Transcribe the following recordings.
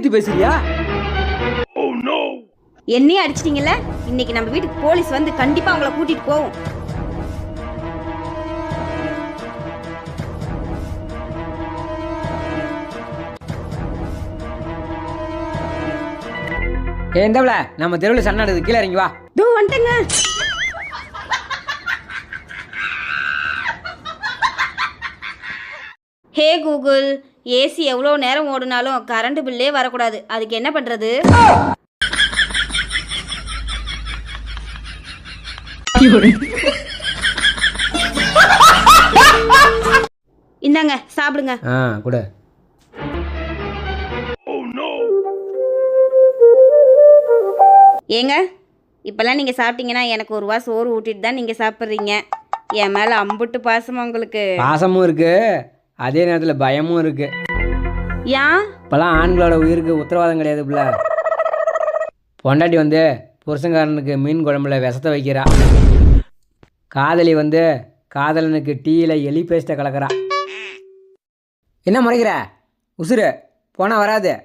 ஏத்தி பேசுறியா? என்னையே அடிச்சிட்டீங்கல்ல? இன்னைக்கு நம்ம வீட்டுக்கு போலீஸ் வந்து கண்டிப்பா உங்களை கூட்டிட்டு போகும். ஏ இந்தவள நம்ம தெருவில் சண்டை நடக்குது. கீழே இறங்கி வா. தோ வந்துட்டேங்க. ஹே கூகுள் ஏசி எவ்வளோ நேரம் ஓடுனாலும் கரண்ட் பில்லே வரக்கூடாது. அதுக்கு என்ன பண்ணுறது இந்தாங்க சாப்பிடுங்க. ஆ கூட. ஏங்க இப்போல்லாம் நீங்கள் சாப்பிட்டீங்கன்னா எனக்கு ஒரு ரூபா சோறு ஊட்டிட்டு தான் நீங்கள் சாப்பிட்றீங்க. என் மேலே அம்புட்டு பாசமா உங்களுக்கு. பாசமும் இருக்கு. அதே நேரத்தில் பயமும் இருக்கு. ஏன்? இப்போல்லாம் ஆண்களோட உயிருக்கு உத்தரவாதம் கிடையாது பிள்ள. பொண்டாட்டி வந்து புருஷங்காரனுக்கு மீன் குழம்புல விஷத்தை வைக்கிறா. காதலி வந்து காதலனுக்கு டீயில் எலி பேஸ்ட்டை கலக்கிறா. என்ன முறைக்கிற? உசுரு போனால் வராது.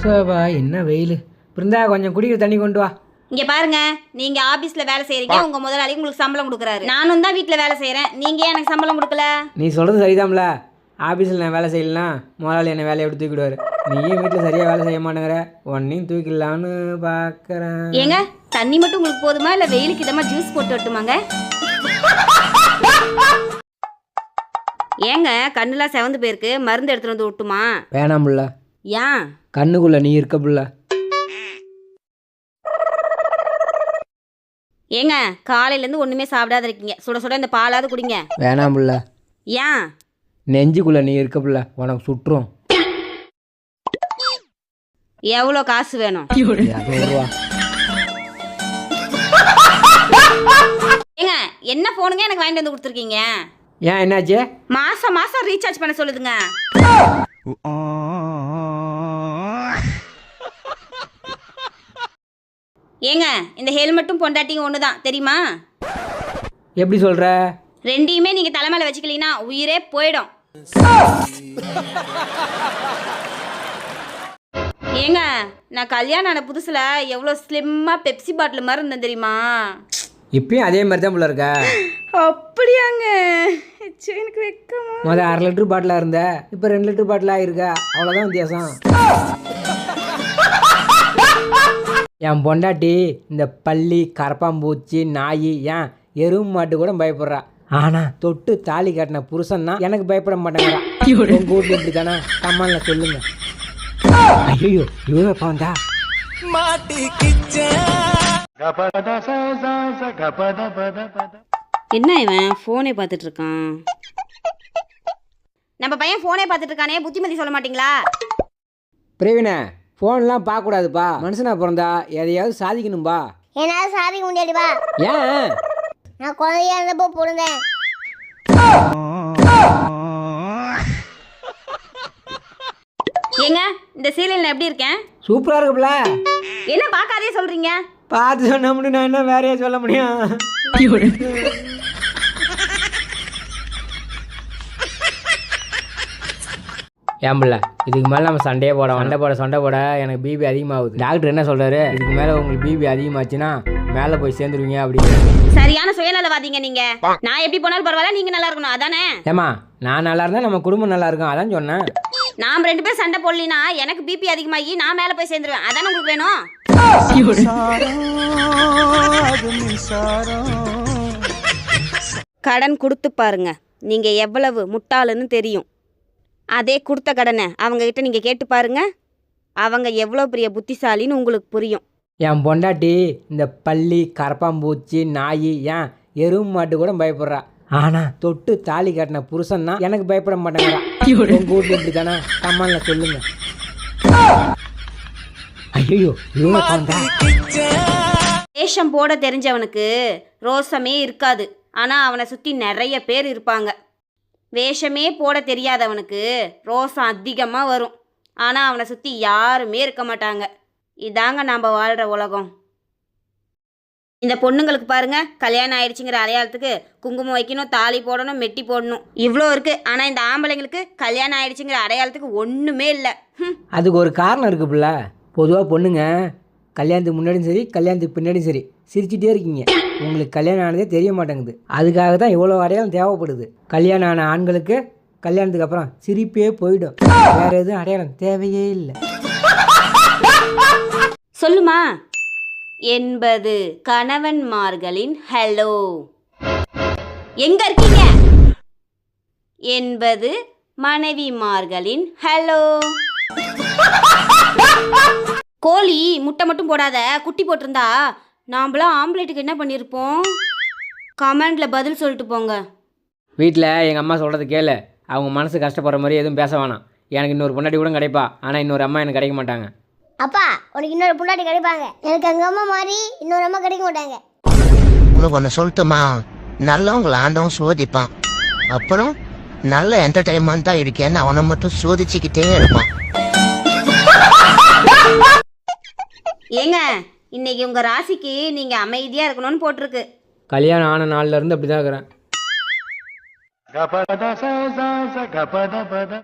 சோபா என்ன வெயில்? பிருந்தா கொஞ்சம் குடிக்கிற தண்ணி கொண்டு வா. இங்க பாருங்க நீங்க ஆபீஸ்ல வேலை செய்றீங்க உங்க முதலாளி உங்களுக்கு சம்பளம் கொடுக்குறாரு. நானும் தான் வீட்ல வேலை செய்றேன். நீங்க ஏன் எனக்கு சம்பளம் கொடுக்கல? நீ சொல்கிறது சரிதான்ல ஆஃபீஸில் நான் வேலை செய்யலாம் முதலாளி என்னை வேலையை விட்டு தூக்கிடுவார். நீயும் வீட்டில் சரியாக வேலை செய்ய மாட்டேங்கிற? உன்னையும் தூக்கிடலான்னு பார்க்குறேன் ஏங்க தண்ணி மட்டும் உங்களுக்கு போதுமா? இல்ல வெயிலுக்கு இதமா ஜூஸ் போட்டு விட்டுமாங்க? ஏங்க கண்ணுலாம் செவந்து போயிருக்கு. மருந்து எடுத்துட்டு வந்து விட்டுமா வேணாம் புள்ள. ஏன்? கண்ணுக்குள்ளே நீ இருக்க புள்ள. ஏங்க காலையில இருந்து ஒண்ணுமே சாப்பிடாத இருக்கீங்க. சுட சுட இந்த பாலாவது குடிங்க. வேணாம் புள்ள. ஏன்? நெஞ்சுக்குள்ளே நீ இருக்க புள்ள. உனக்கு சுற்றும் எவ்வளோ காசு வேணும்? இரநூறுவா ஏங்க என்ன போனுங்க எனக்கு வாங்கிட்டு வந்து கொடுத்துருக்கீங்க? ஏன் என்னாச்சு? மாசம் மாசம் ரீசார்ஜ் பண்ண சொல்லுதுங்க. ஏங்க இந்த ஹெல்மெட்டும் பொண்டாட்டியும் ஒன்று தான் தெரியுமா? எப்படி சொல்கிற ரெண்டையுமே நீங்க தலைமையில வச்சுக்கலீங்கன்னா உயிரே போயிடும். ஏங்க நான் கல்யாணம் ஆன புதுசுல எவ்வளோ ஸ்லிம்மா பெப்சி பாட்டில் மாதிரி இருந்தேன் தெரியுமா? இப்பயும் அதே மாதிரி தான் புள்ள இருக்க. அப்படியாங்க. ச்சே, எனக்கு வெக்கமா முதல் அரை லிட்டர் பாட்டிலாக இருந்த இப்போ ரெண்டு லிட்டர் பாட்டிலாக இருக்க. அவ்வளோதான் வித்தியாசம். என் பொண்டாட்டி இந்த பள்ளி கரப்பாம்பூச்சி நாய் ஏன் எருவு மாட்டு கூட பயப்படுறா. ஆனா தொட்டு தாலி கட்டின புருஷன்னா எனக்கு பயப்பட மாட்டேங்கிறா. உங்க வீட்டுல இப்படி தானே கம்மான்ல சொல்லுங்க ஐயோ இவங்க பாந்தா என்ன இவன்? ஃபோனே பார்த்துட்டு இருக்கான் நம்ம பையன் ஃபோனே பார்த்துட்டு இருக்கானே புத்திமதி சொல்ல மாட்டீங்களா? பிரவீன ஃபோன்லாம் பார்க்கக்கூடாதுப்பா. மனுஷனா பிறந்தா எதையாவது சாதிக்கணும்பா. என்னால் சாதிக்க முடியாதுப்பா ஏன்? நான் குழந்தையா இருந்தப்போ பிறந்தேன். ஏங்க இந்த சீரியல் எப்படி இருக்கேன்? சூப்பரா இருக்குல்ல என்ன பார்க்காதே சொல்றீங்க? பார்த்து சொன்ன முடியும் நான் என்ன வேறையா சொல்ல முடியும்? ஏம்பில்ல இதுக்கு மேலே நம்ம சண்டையே போட சண்டை. போட சண்டை போட எனக்கு பிபி அதிகமாகுது. டாக்டர் என்ன சொல்றாரு? இதுக்கு மேலே உங்களுக்கு பிபி அதிகமாச்சுன்னா மேலே போய் சேர்ந்துருவீங்க அப்படின்னு. சரியான சுயநலவாதிங்க நீங்க. நான் எப்படி போனாலும் பரவாயில்ல நீங்க நல்லா இருக்கணும். அதானே? ஏமா நான் நல்லா இருந்தா நம்ம குடும்பம் நல்லா இருக்கும். அதான் சொன்னேன். நாம் ரெண்டு பேரும் சண்டை போடலினா எனக்கு பிபி அதிகமாகி நான் மேலே போய் சேர்ந்துருவேன். அதானே உங்களுக்கு வேணும்? கடன் கொடுத்து பாருங்க. நீங்க எவ்வளவு முட்டாளுன்னு தெரியும். அதே கொடுத்த கடனை அவங்க கிட்ட நீங்க கேட்டு பாருங்க. அவங்க எவ்வளோ பெரிய புத்திசாலின்னு உங்களுக்கு புரியும். என் பொண்டாட்டி இந்த பள்ளி கரப்பாம்பூச்சி நாய் ஏன் எருவு மாட்டு கூட பயப்படுறா. ஆனால் தொட்டு தாலி கட்டின புருஷன்னா எனக்கு பயப்பட மாட்டேங்கிறா. உங்கள் வீட்டில் இப்படி தானே கம்மானில் சொல்லுங்க. ஐயோ இவங்க வேஷம் போட தெரிஞ்சவனுக்கு ரோசமே இருக்காது. ஆனால் அவனை சுற்றி நிறைய பேர் இருப்பாங்க. வேஷமே போட தெரியாதவனுக்கு ரோசம் அதிகமாக வரும். ஆனால் அவனை சுற்றி யாருமே இருக்க மாட்டாங்க. இதாங்க நாம் வாழ்கிற உலகம். இந்த பொண்ணுங்களுக்கு பாருங்க கல்யாணம் ஆயிடுச்சுங்கிற அடையாளத்துக்கு குங்குமம் வைக்கணும் தாலி போடணும் மெட்டி போடணும். இவ்வளோ இருக்குது ஆனால் இந்த ஆம்பளைங்களுக்கு கல்யாணம் ஆயிடுச்சுங்கிற அடையாளத்துக்கு ஒன்றுமே இல்லை. ம் அதுக்கு ஒரு காரணம் இருக்கு பிள்ள. பொதுவாக பொண்ணுங்க கல்யாணத்துக்கு முன்னாடியும் சரி கல்யாணத்துக்கு பின்னாடியும் சரி சிரிச்சிட்டே இருக்கீங்க. உங்களுக்கு கல்யாணம் ஆனதே தெரிய மாட்டேங்குது. அதுக்காக தான் இவ்வளோ அடையாளம் தேவைப்படுது. கல்யாணம் ஆன ஆண்களுக்கு கல்யாணத்துக்கு அப்புறம் சிரிப்பே போயிடும். வேற எதுவும் அடையாளம் தேவையே இல்லை. சொல்லுமா? என்பது கணவன்மார்களின் ஹலோ எங்க இருக்கீங்க? என்பது மனைவிமார்களின் ஹலோ கோழி முட்டை மட்டும் போடாத குட்டி போட்டிருந்தா நாம்பளாம் ஆம்லேட்டுக்கு என்ன பண்ணியிருப்போம் கமெண்ட்ல பதில் சொல்லிட்டு போங்க. வீட்டில் எங்கள் அம்மா சொல்கிறது கேளு. அவங்க மனசு கஷ்டப்படுற மாதிரி எதுவும் பேச வேணாம். எனக்கு இன்னொரு பொண்டாட்டி கூட கிடைப்பா. ஆனால் இன்னொரு அம்மா எனக்கு கிடைக்க மாட்டாங்க. அப்பா உனக்கு இன்னொரு பொண்டாட்டி கிடைப்பாங்க. எனக்கு எங்க அம்மா மாதிரி இன்னொரு அம்மா கிடைக்க மாட்டாங்க. உனக்கு ஒன்று சொல்லட்டுமா? நல்லவங்களை ஆண்டவன் சோதிப்பான். அப்புறம் நல்ல என்டர்டைன்மெண்ட்டாக இருக்கேன்னு அவனை மட்டும் சோதிச்சுக்கிட்டே இருப்பான். இன்னைக்கு உங்க ராசிக்கு நீங்க அமைதியா இருக்கணும்னு போட்டிருக்கு. கல்யாணம் ஆன நாள்ல இருந்து அப்படி தான் இருக்கிறேன்